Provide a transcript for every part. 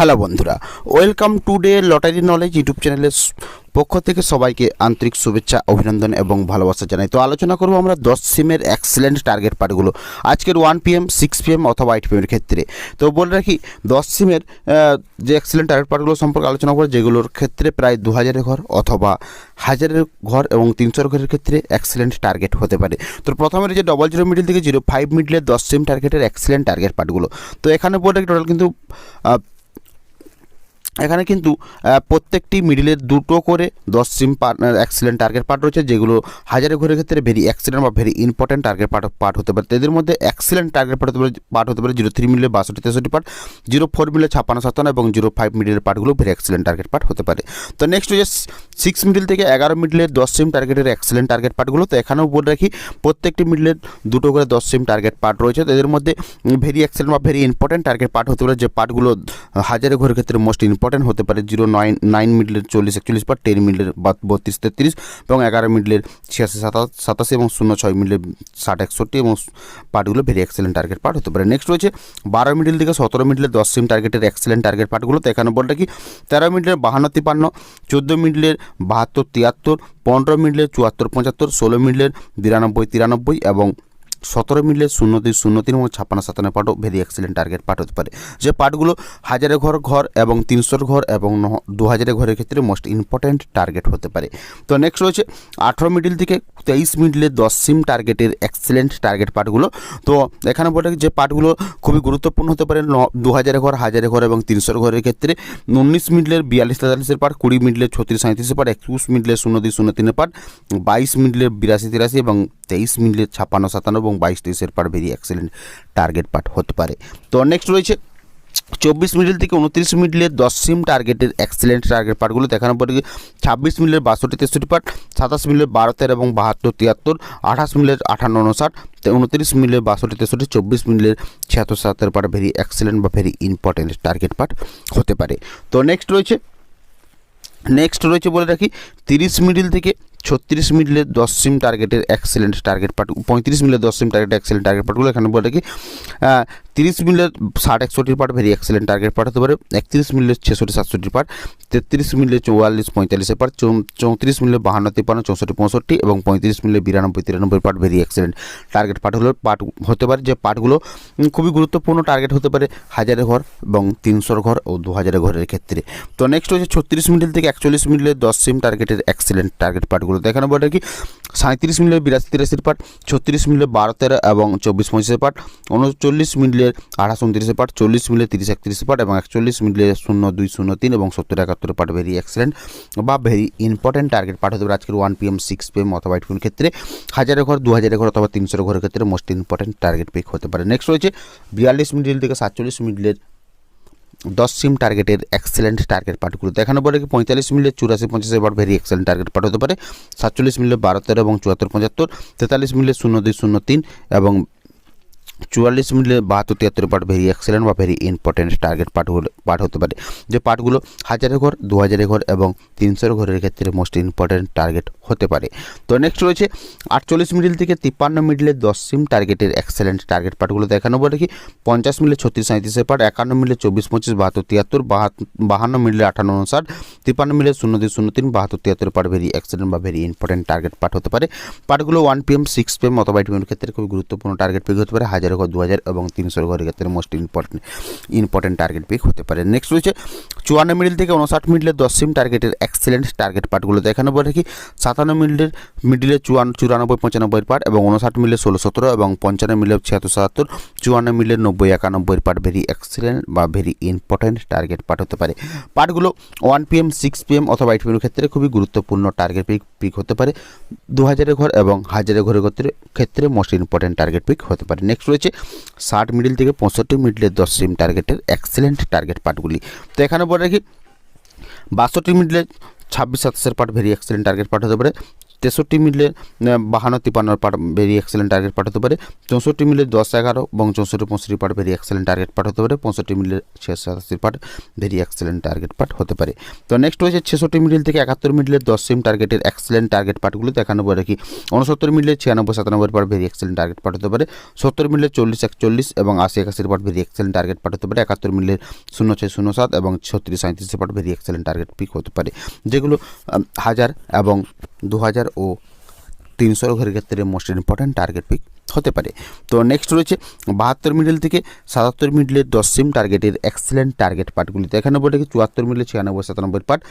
Hello বন্ধুরা। Welcome to day lottery knowledge YouTube চ্যানেলের পক্ষ থেকে সবাইকে আন্তরিক শুভেচ্ছা, অভিনন্দন এবং ভালোবাসা জানাই। তো আলোচনা করব আমরা দশ সিমের এক্সেলেন্ট টার্গেট পার্টগুলো আজকের ওয়ান পিএম সিক্স পিএম অথবা এইট পিএমের ক্ষেত্রে। তো বলে রাখি, দশ সিমের যে এক্সেলেন্ট টার্গেট পার্টগুলো সম্পর্কে আলোচনা করে যেগুলোর ক্ষেত্রে প্রায় দু হাজারের ঘর অথবা হাজারের ঘর এবং তিনশোর ঘরের ক্ষেত্রে এক্সেলেন্ট টার্গেট হতে পারে। তো প্রথমে যে ডবল জিরো মিডিল থেকে জিরো ফাইভ মিডলের দশ সিম টার্গেটের এক্সেলেন্ট টার্গেট পার্টগুলো তো এখানে বলে রাখি টোটাল কিন্তু এখানে কিন্তু প্রত্যেকটি মিডিলের দুটো করে দশ সিম এক্সিলেন্ট টার্গেট পার্ট রয়েছে, যেগুলো হাজারে ঘরের ক্ষেত্রে ভেরি অ্যাক্সিডেন্ট বা very important target part part হতে পারে। এদের মধ্যে অ্যাক্সিডেন্ট টার্গেট পার্ট হতে পারে পার্ট হতে পারে জিরো থ্রি মিলে বাষট্টি তেষট্টি পার্ট জিরো ফোর মিলে ছাপ্পান্ন সাতান্ন এবং জিরো ফাইভ মিডিলের পার্টগুলো ভেরি এক্সিলেন্ট টার্গেট পার্ট হতে পারে। তো নেক্সট হচ্ছে সিক্স মিডিল থেকে এগারো মিডিলের দশ সিম টার্গেটের এক্সিলেন্ট টার্গেট পার্টগুলো তো এখানেও বলে রাখি, প্রত্যেকটি মিডিলের দুটো করে দশ সিম টার্গেট পার্ট রয়েছে। তো এদের মধ্যে ভেরি অ্যাক্সিডেন্ট বা ভেরি ইম্পর্টেন্ট টার্গেট পার্ট হতে পারে, যে পার্টগুলো হাজারে ঘরের ক্ষেত্রে মোস্ট ইম্পর্টেন্ট হতে পারে জিরো নাইন নাইন মিডলের চল্লিশ, একচল্লিশ পার টেন মিডলের বত্রিশ, তেত্রিশ এবং এগারো মিডলের ছিয়াশি, সাতাশি এবং শূন্য ছয় মিডলের ষাট, একষট্টি এবং পার্টগুলো ভেরি এক্সেলেন্ট টার্গেট পার্ট হতে পারে। নেক্সট রয়েছে বারো মিডল থেকে সতেরো মিডলের দশ সিম টার্গেটের এক্সেলেন্ট টার্গেট পার্টগুলো তো এখানে বলটা কি? তেরো মিডলের বাহান্ন, তিপান্ন, চোদ্দ মিডলের বাহাত্তর, তিয়াত্তর, পনেরো মিডলের চুয়াত্তর, পঁচাত্তর, ষোলো মিডলের বিরানব্বই, তিরানব্বই এবং সতেরো মিলে শূন্য দুই শূন্য তিন এবং ছাপ্পান্ন সাতান্ন পার্টও ভেরি এক্সিলেন্ট টার্গেট পার্ট হতে পারে। যে পার্টগুলো হাজারের ঘর ঘর এবং তিনশোর ঘর এবং দু হাজারের ঘরের ক্ষেত্রে মোস্ট ইম্পর্ট্যান্ট টার্গেট হতে পারে। তো নেক্সট রয়েছে আঠেরো মিডিল থেকে তেইশ মিডলে দশ সিম টার্গেটের এক্সেলেন্ট টার্গেট পার্টগুলো তো এখানে বলে যে পার্টগুলো খুবই গুরুত্বপূর্ণ হতে পারে। ন- দু হাজারের ঘর, হাজারে ঘর এবং তিনশোর ঘরের ক্ষেত্রে উনিশ মিডলের বিয়াল্লিশ তেতাল্লিশের পার্ট কুড়ি মিডলের ছত্রিশ সাঁত্রিশের পার্ট একুশ মিডলের শূন্য দুই শূন্য তিনের পার্ট বাইশ মিডলের বিরাশি তিরাশি এবং তেইশ মিডলের ছাপ্পান্ন সাতান্ন এবং বাইশ তেইশের part very excellent target part হতে পারে। তো নেক্সট রয়েছে, চব্বিশ মিডল থেকে উনত্রিশ মিডলের দশ সিম টার্গেটের এক্সেলেন্ট টার্গেট পার্টগুলো দেখানোর পরে ছাব্বিশ মিডলের বাষট্টি, তেষট্টি পার্ট সাতাশ মিডলের বারো, তেরো এবং বাহাত্তর, তিয়াত্তর, আঠাশ মিডলের আঠান্ন উনষাট উনত্রিশ মিডলের বাষট্টি, তেষট্টি, চব্বিশ মিডলের ছিয়াত্তর সাতের পার্ট ভেরি এক্সেলেন্ট বা ভেরি ইম্পর্টেন্ট টার্গেট পার্ট হতে পারে। তো নেক্সট রয়েছে নেক্সট রয়েছে বলে রাখি, তিরিশ মিডিল থেকে ছত্রিশ মিডলের দশ সিম টার্গেটের এক্সেলেন্ট টার্গেট পার্ট পঁয়ত্রিশ মিডলের দশ সিম টার্গেট এক্সেলেন্ট টার্গেট পার্টগুলো এখানে বলে আহ, তিরিশ মিডলের ষাট একষট্টির part very excellent target part হতে পারে একত্রিশ মিডলের ছেষট্টি সাতষট্টির পার্ট তেত্রিশ মিডলের চৌয়াল্লিশ পঁয়তাল্লিশের পার্ট চৌত্রিশ মিডলের বাহান্ন তিপ্পান্ন চৌষট্টি পঁয়ষট্টি এবং পঁয়ত্রিশ মিডলের বিরানব্বই তিরানব্বই part very excellent target part হলো পার্ট হতে পারে যে পার্টগুলো খুবই গুরুত্বপূর্ণ টার্গেট হতে পারে হাজারের ঘর এবং তিনশোর ঘর ও দু হাজারের ঘরের ক্ষেত্রে। তো নেক্সট হচ্ছে ছত্রিশ মিডল থেকে একচল্লিশ মিডলের দশ সিম টার্গেটের এক্সেলেন্ট টার্গেট পার্টগুলো দেখানো বলে কি? সাঁত্রিশ মিডলের বিরাশি তিরাশির পার্ট ছত্রিশ মিডলের বারো তেরো এবং চব্বিশ পঁচিশের পার্ট উনচল্লিশ মিডলের আঠাশ উনত্রিশের পার্ট চল্লিশ মিডলের তিরিশ একত্রিশের পার্ট এবং একচল্লিশ মিডলের শূন্য দুই শূন্য তিন এবং সত্তর একাত্তর পার্ট ভেরি এক্সেলেন্ট বা ভেরি ইম্পর্টেন্ট টার্গেট পার্ট হতে পারে আজকের ওয়ান পিএম সিক্স পিএম অথবা এইট ক্ষেত্রে। হাজারের ঘর দু হাজারের ঘর অথবা তিনশোর ঘরের ক্ষেত্রে মোস্ট ইম্পর্টেন্ট টার্গেট পিক হতে পারে। নেক্সট রয়েছে বিয়াল্লিশ মিডল থেকে সাতচল্লিশ মিডলের দশ সিম টার্গেটের এক্সেলেন্ট টার্গেট পার্টগুলো দেখানো পরে কি পঁয়তাল্লিশ মিলে চুরাশি পঞ্চাশ এবার ভেরি এক্সেলেন্ট টার্গেট পার্ট হতে পারে। সাতচল্লিশ মিলে বারো তেরো এবং চুয়াত্তর পঁচাত্তর। তেতাল্লিশ মিলে শূন্য দুই শূন্য তিন এবং চুয়াল্লিশ মিলে বাহাত্তর তিয়াত্তর পার্ট ভেরি এক্সেলেন্ট বা very important target part part হতে পারে। যে পার্টগুলো হাজারের ঘর দু হাজারের ঘর এবং তিনশোর ঘরের ক্ষেত্রে মোস্ট ইম্পর্টেন্ট টার্গেট হতে পারে। তো নেক্সট রয়েছে আটচল্লিশ মিডিল থেকে তিপ্পান্ন মিডিলের দশ সিম টার্গেটের এক্সেলেন্ট টার্গেট পার্টগুলো দেখানো। বলে কি, পঞ্চাশ মিলে ছত্রিশ সাঁত্রিশের পার্ট একান্ন মিলে চব্বিশ পঁচিশ, বাহাত্তর তিয়াত্তর বাহান্ন মিলে আঠান্ন উনষাট, তিপ্পান্ন মিলে শূন্য দুই শূন্য তিন, বাহাত্তর তিয়াত্তর পার্ট ভেরি এক্সেলেন্ট বা ভেরি ইম্পর্টেন্ট টার্গেট পার্ট হতে পারে। পার্টগুলো ওয়ান পিএম সিক্স পিএম অথবা এইট পিএম ক্ষেত্রে খুবই গুরুত্বপূর্ণ টার্গেট পিক হতে পারে, হাজার ঘর দু হাজার এবং তিনশোর ঘরের ক্ষেত্রে most important important target peak হতে পারে। নেক্সট রয়েছে চুয়ান্ন মিডিল থেকে উনষাট মিডলের দশ সিম টার্গেটের এক্সেলেন্ট টার্গেট পার্টগুলো দেখানো বলে কি সাতান্ন মিডলের মিডিলে চুয়ান্ন চুরানব্বই, পঁচানব্বই পার্ট এবং উনষাট মিলে ষোলো, সতেরো এবং পঞ্চান্ন মিলে ছিয়াত্তর, সাতাত্তর, চুয়ান্ন মিলে নব্বই, একানব্বই পার্ট ভেরি এক্সেলেন্ট বা ভেরি ইম্পর্টেন্ট টার্গেট পার্ট হতে পারে। পার্টগুলো ওয়ান পিএম সিক্স পিএম অথবা এইট পিএমের ক্ষেত্রে খুবই গুরুত্বপূর্ণ টার্গেট পিক পিক হতে পারে। দু হাজারের ঘর এবং হাজারের ঘরের ক্ষেত্রে ক্ষেত্রে মোস্ট ইম্পর্টেন্ট টার্গেট পিক হতে পারে। নেক্সট রয়েছে ষাট মিডিল থেকে পঁয়ষট্টি মিডিলের দশ সিম টার্গেটের এক্সেলেন্ট টার্গেট পার্টগুলি তো এখানে বলে রাখি, বাষট্টি মিডিলের ছাব্বিশ সাতাশের part very excellent target part হতে পারে। তেষট্টি মিলে বাহান্ন তিপান্ন পার্ট ভেরি এক্সেলেন্ট টার্গেট পাঠাতে পারে। চৌষট্টি মিলে দশ এগারো এবং চৌষট্টি পঁয়ষট্টি পার্ট ভেরি এক্সেলেন্ট টার্গেট পাঠাতে পারে। পঁয়ষট্টি মিলে ছিয়াশি সাতাশি part very excellent target part হতে পারে। তো নেক্সট হয়েছে ছেষট্টি মিডিল থেকে একাত্তর মিডিলের দশ সিম টার্গেটের এক্সেলেন্ট টার্গেট পাঠগুলো দেখানো পরে কি। উনসত্তর মিডিলে ছিয়ানব্বই সাতানব্বই পার্ট ভেরি এক্সেলেন্ট টার্গেট পাঠাতে পারে। সত্তর মিলে চল্লিশ একচল্লিশ এবং আশি একাশির পার্ট ভেরি এক্সেলেন্ট টার্গেট পাঠাতে পারে। একাত্তর মিলে শূন্য ছয় শূন্য সাত এবং ছত্রিশ সাঁত্রিশের part very excellent target peak হতে পারে। যেগুলো হাজার এবং দু হাজার ও তিনশো ঘরের ক্ষেত্রে মোস্ট ইম্পর্ট্যান্ট টার্গেট পিক হতে পারে। তো নেক্সট রয়েছে বাহাত্তর মিডল থেকে সাতাত্তর মিডলের দশ সিম টার্গেটের এক্সেলেন্ট টার্গেট পার্টগুলিতে এখানে বলে চুয়াত্তর মিডলে ছিয়ানব্বই, সাতানব্বই পার্ট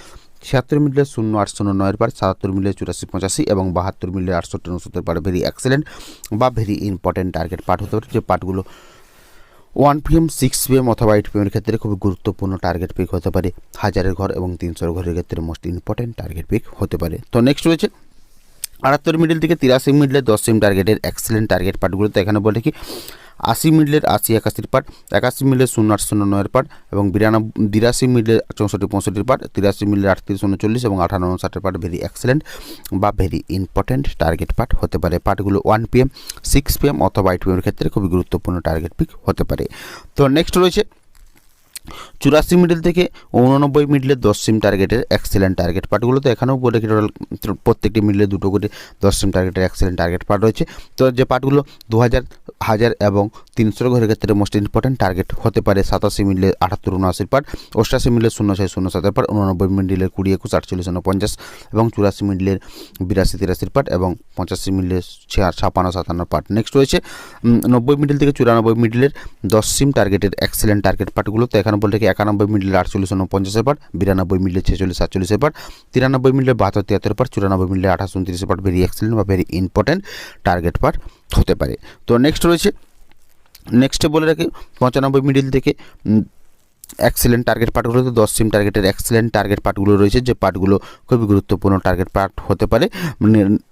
ছিয়াত্তর মিডলে শূন্য আট শূন্য নয়ের পার্ট সাতাত্তর মিডলে চুরাশি, পঁচাশি এবং বাহাত্তর মিডলে আটষট্টি, উনসত্তর পার্ট ভেরি এক্সেলেন্ট বা ভেরি ইম্পর্ট্যান্ট টার্গেট পার্ট হতে পারে। যে পার্টগুলো ওয়ান পিএম সিক্স পিএম অথবা এইট পিএমের ক্ষেত্রে খুবই গুরুত্বপূর্ণ টার্গেট পিক হতে পারে। হাজারের ঘর এবং তিনশোর ঘরের ক্ষেত্রে মোস্ট ইম্পর্টেন্ট টার্গেট পিক হতে পারে। তো নেক্সট রয়েছে আটাত্তর মিডিল থেকে তিরাশি মিডলে দশ সিম টার্গেটের এক্সেলেন্ট টার্গেট পার্টগুলোতে এখানে বলে কি আশি মিডলের আশি একাশির পাট, একাশি মিডলের শূন্য আট শূন্য নয়ের পাট এবং বিরানব্বই বিরাশি মিডলের চৌষট্টি পঁয়ষট্টির পাট, তিরাশি মিডলের আটত্রিশ উনচল্লিশ এবং আঠান্ন ষাটের পাট ভেরি এক্সেলেন্ট বা ভেরি ইম্পর্ট্যান্ট টার্গেট পার্ট হতে পারে। পার্টগুলো one P M six P M অথবা এইট পিএমের ক্ষেত্রে খুবই গুরুত্বপূর্ণ টার্গেট পিক হতে পারে। তো নেক্সট রয়েছে চুরাশি মিডল থেকে উননব্বই মিডলের দশ সিম টার্গেটের এক্সেলেন্ট টার্গেট পার্টগুলো তো এখানেও বলে কি টোটাল প্রত্যেকটি মিডলে দুটো করে দশ সিম টার্গেটের এক্সেলেন্ট টার্গেট পার্ট রয়েছে। তো যে পার্টগুলো দু হাজার হাজার এবং তিনশোর ঘরের ক্ষেত্রে মোস্ট ইম্পর্ট্যান্ট টার্গেট হতে পারে সাতাশি মিডলে আটাত্তর উনআশির পার্ট অষ্টাশি মিডলে শূন্য ছয় শূন্য সাতের পার্ট উননব্বই মিডলের কুড়ি একুশ, আটচল্লিশ, উনপঞ্চাশ এবং চুরাশি মিডলের বিরাশি, তিরাশির পার্ট এবং পঁচাশি ছা- ছাপান্ন, সাতান্ন পার্ট নেক্সট রয়েছে নব্বই মিডিল থেকে চুরানব্বই মিডিলের দশ সিম টার্গেটের এক্সেলেন্ট টার্গেট পার্টগুলো তো এখানে বলতে কি একানব্বই মিডলের আটচল্লিশ, উনপঞ্চাশের পার্ট বিরানব্বই মিডলের ছেচল্লিশ, সাতচল্লিশের পার্ট তিরানব্বই মিডলের বাহাত্তর, তিয়াত্তর পার্ট চুরানব্বই মিডলের আঠাশ, উনত্রিশের পার্ট ভেরি এক্সেলেন্ট বা ভেরি ইম্পর্ট্যান্ট টার্গেট পার্ট হতে পারে। তো নেক্সট রয়েছে নেক্সটে বলে রাখি পঁচানব্বই মিডিল থেকে এক্সেলেন্ট টার্গেট পার্টগুলোতে দশ সিম টার্গেটের এক্সেলেন্ট টার্গেট পার্টগুলো রয়েছে, যে পার্টগুলো খুবই গুরুত্বপূর্ণ টার্গেট পার্ট হতে পারে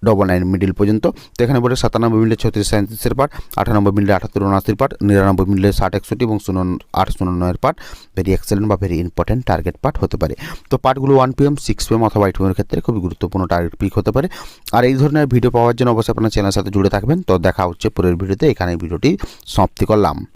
ডবল নাইন মিডিল পর্যন্ত। তো এখানে বলে সাতানব্বই মিনিটে ছত্রিশ সাঁত্রিশের পার্ট আটানব্বই মিনিটে আটাত্তর উনআশির পার্ট নিরানব্বই মিনিটে ষাট একষট্টি এবং শূন্য আট শূন্য নয়ের পার্ট ভেরি এক্সেলেন্ট বা ভেরি ইম্পর্টেন্ট টার্গেট পার্ট হতে পারে। তো পার্টগুলো ওয়ান পিএম সিক্স পিএম অথবা এইট পিএমের ক্ষেত্রে খুবই গুরুত্বপূর্ণ টার্গেট পিক হতে পারে। আর এই ধরনের ভিডিও পাওয়ার জন্য অবশ্যই আপনার চ্যানেলের সাথে জুড়ে থাকবেন। তো দেখা হচ্ছে পরের ভিডিওতে এখানে ভিডিওটি সমাপ্তি করলাম।